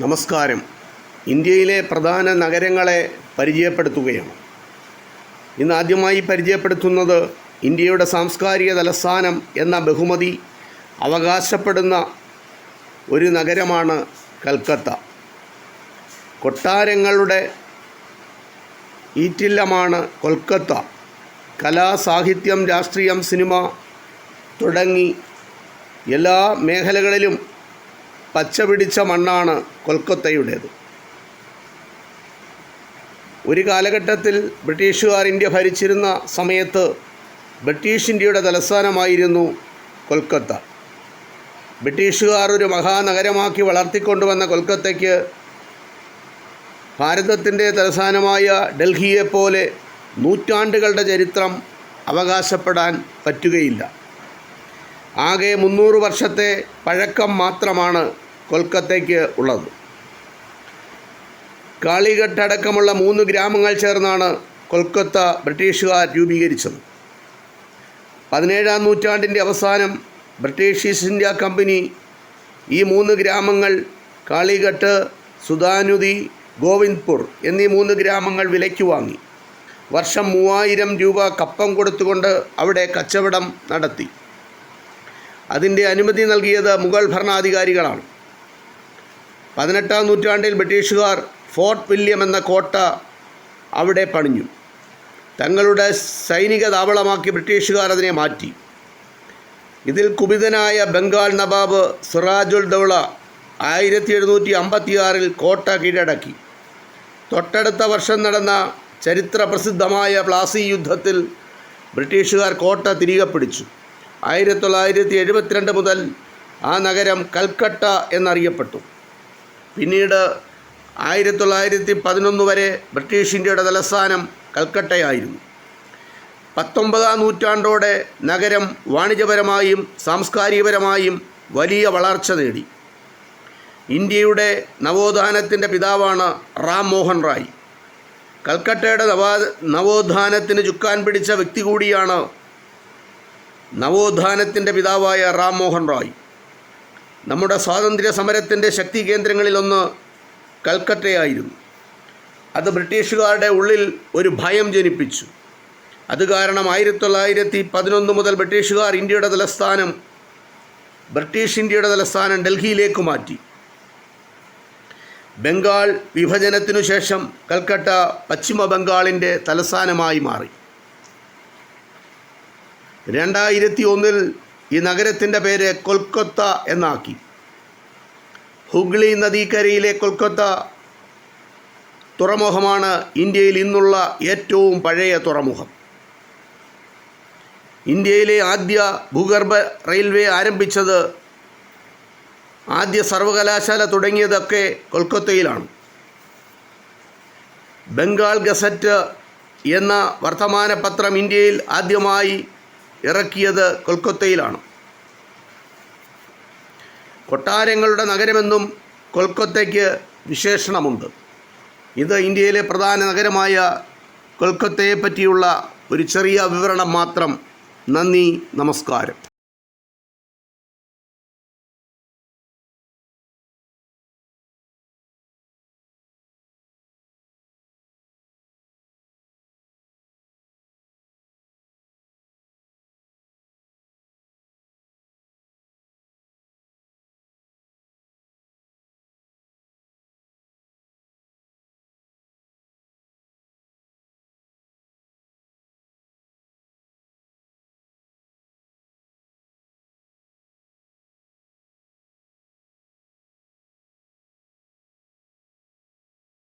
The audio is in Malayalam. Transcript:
നമസ്കാരം. ഇന്ത്യയിലെ പ്രധാന നഗരങ്ങളെ പരിചയപ്പെടുത്തുകയാണ്. ഇന്ന് ആദ്യമായി പരിചയപ്പെടുത്തുന്നത് ഇന്ത്യയുടെ സാംസ്കാരിക തലസ്ഥാനം എന്ന ബഹുമതി അവകാശപ്പെടുന്ന ഒരു നഗരമാണ് കൽക്കത്ത കൊട്ടാരങ്ങളുടെ ഈറ്റില്ലമാണ് കൊൽക്കത്ത. കലാ സാഹിത്യം രാഷ്ട്രീയം സിനിമ തുടങ്ങി എല്ലാ മേഖലകളിലും പച്ച പിടിച്ച മണ്ണാണ് കൊൽക്കത്തയുടേത്. ഒരു കാലഘട്ടത്തിൽ ബ്രിട്ടീഷുകാർ ഇന്ത്യ ഭരിച്ചിരുന്ന സമയത്ത് ബ്രിട്ടീഷ് ഇന്ത്യയുടെ തലസ്ഥാനമായിരുന്നു കൊൽക്കത്ത. ബ്രിട്ടീഷുകാർ ഒരു മഹാനഗരമാക്കി വളർത്തിക്കൊണ്ടുവന്ന കൊൽക്കത്തയ്ക്ക് ഭാരതത്തിന്റെ തലസ്ഥാനമായ ഡൽഹിയെപ്പോലെ നൂറ്റാണ്ടുകളുടെ ചരിത്രം അവകാശപ്പെടാൻ പറ്റുകയില്ല. ആകെ മുന്നൂറ് വർഷത്തെ പഴക്കം മാത്രമാണ് കൊൽക്കത്തയ്ക്ക് ഉള്ളത്. കാളികട്ടടക്കമുള്ള മൂന്ന് ഗ്രാമങ്ങൾ ചേർന്നാണ് കൊൽക്കത്ത ബ്രിട്ടീഷുകാർ രൂപീകരിച്ചത്. പതിനേഴാം നൂറ്റാണ്ടിന്റെ അവസാനം ബ്രിട്ടീഷ് ഈസ്റ്റ് ഇന്ത്യ കമ്പനി ഈ മൂന്ന് ഗ്രാമങ്ങൾ കാളിഘട്ട് സുധാനുതി ഗോവിന്ദ്പൂർ എന്നീ മൂന്ന് ഗ്രാമങ്ങൾ വിലയ്ക്ക് വാങ്ങി. വർഷം മൂവായിരം രൂപ കപ്പം കൊടുത്തുകൊണ്ട് അവിടെ കച്ചവടം നടത്തി. അതിന്റെ അനുമതി നൽകിയത് മുഗൾ ഭരണാധികാരികളാണ്. പതിനെട്ടാം നൂറ്റാണ്ടിൽ ബ്രിട്ടീഷുകാർ ഫോർട്ട് വില്യം എന്ന കോട്ട അവിടെ പണിഞ്ഞു. തങ്ങളുടെ സൈനിക താവളമാക്കി ബ്രിട്ടീഷുകാർ അതിനെ മാറ്റി. ഇതിൽ കുപിതനായ ബംഗാൾ നവാബ് സിറാജുൽ ദൗള ആയിരത്തി എഴുന്നൂറ്റി അമ്പത്തിയാറിൽ കോട്ട കീഴടക്കി. തൊട്ടടുത്ത വർഷം നടന്ന ചരിത്ര പ്രസിദ്ധമായ പ്ലാസി യുദ്ധത്തിൽ ബ്രിട്ടീഷുകാർ കോട്ട തിരികെ പിടിച്ചു. ആയിരത്തി തൊള്ളായിരത്തി എഴുപത്തിരണ്ട് മുതൽ ആ നഗരം കൽക്കട്ട എന്നറിയപ്പെട്ടു. പിന്നീട് ആയിരത്തി തൊള്ളായിരത്തി പതിനൊന്ന് വരെ ബ്രിട്ടീഷ് ഇന്ത്യയുടെ തലസ്ഥാനം കൽക്കട്ടയായിരുന്നു. പത്തൊമ്പതാം നൂറ്റാണ്ടോടെ നഗരം വാണിജ്യപരമായും സാംസ്കാരികപരമായും വലിയ വളർച്ച നേടി. ഇന്ത്യയുടെ നവോത്ഥാനത്തിന്റെ പിതാവാണ് റാം മോഹൻ റായ്. കൽക്കട്ടയുടെ നവാ നവോത്ഥാനത്തിന് ചുക്കാൻ പിടിച്ച വ്യക്തി കൂടിയാണ് നവോത്ഥാനത്തിന്റെ പിതാവായ റാം മോഹൻ റോയ്. നമ്മുടെ സ്വാതന്ത്ര്യ സമരത്തിന്റെ ശക്തി കേന്ദ്രങ്ങളിലൊന്ന് കൽക്കട്ടയായിരുന്നു. അത് ബ്രിട്ടീഷുകാരുടെ ഉള്ളിൽ ഒരു ഭയം ജനിപ്പിച്ചു. അത് കാരണം ആയിരത്തി തൊള്ളായിരത്തി പതിനൊന്ന് മുതൽ ബ്രിട്ടീഷുകാർ ഇന്ത്യയുടെ തലസ്ഥാനം ബ്രിട്ടീഷ് ഇന്ത്യയുടെ തലസ്ഥാനം ഡൽഹിയിലേക്ക് മാറ്റി. ബംഗാൾ വിഭജനത്തിനു ശേഷം കൽക്കട്ട പശ്ചിമ ബംഗാളിന്റെ തലസ്ഥാനമായി മാറി. രണ്ടായിരത്തി ഒന്നിൽ ഈ നഗരത്തിന്റെ പേര് കൊൽക്കത്ത എന്നാക്കി. ഹുഗ്ലി നദീക്കരയിലെ കൊൽക്കത്ത തുറമുഖമാണ് ഇന്ത്യയിൽ ഇന്നുള്ള ഏറ്റവും പഴയ തുറമുഖം. ഇന്ത്യയിലെ ആദ്യ ഭൂഗർഭ റെയിൽവേ ആരംഭിച്ചത് ആദ്യ സർവകലാശാല തുടങ്ങിയതൊക്കെ കൊൽക്കത്തയിലാണ്. ബംഗാൾ ഗസറ്റ് എന്ന വർത്തമാനപത്രം ഇന്ത്യയിൽ ആദ്യമായി ഇറക്കിയത് കൊൽക്കത്തയിലാണ്. കൊട്ടാരങ്ങളുടെ നഗരമെന്നും കൊൽക്കത്തയ്ക്ക് വിശേഷണമുണ്ട്. ഇത് ഇന്ത്യയിലെ പ്രധാന നഗരമായ കൊൽക്കത്തയെ പറ്റിയുള്ള ഒരു ചെറിയ വിവരണം മാത്രം. നന്ദി നമസ്കാരം.